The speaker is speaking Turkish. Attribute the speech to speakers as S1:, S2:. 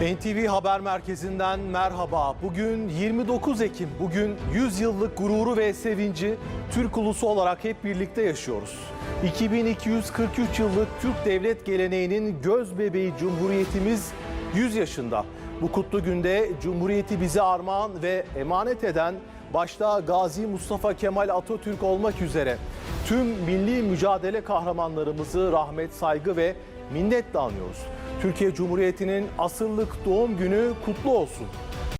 S1: NTV Haber Merkezi'nden merhaba. Bugün 29 Ekim. Bugün 100 yıllık gururu ve sevinci Türk ulusu olarak hep birlikte yaşıyoruz. 2243 yıllık Türk devlet geleneğinin göz bebeği Cumhuriyetimiz 100 yaşında. Bu kutlu günde Cumhuriyeti bize armağan ve emanet eden başta Gazi Mustafa Kemal Atatürk olmak üzere tüm milli mücadele kahramanlarımızı rahmet, saygı ve minnetle anıyoruz. Türkiye Cumhuriyeti'nin asırlık doğum günü kutlu olsun.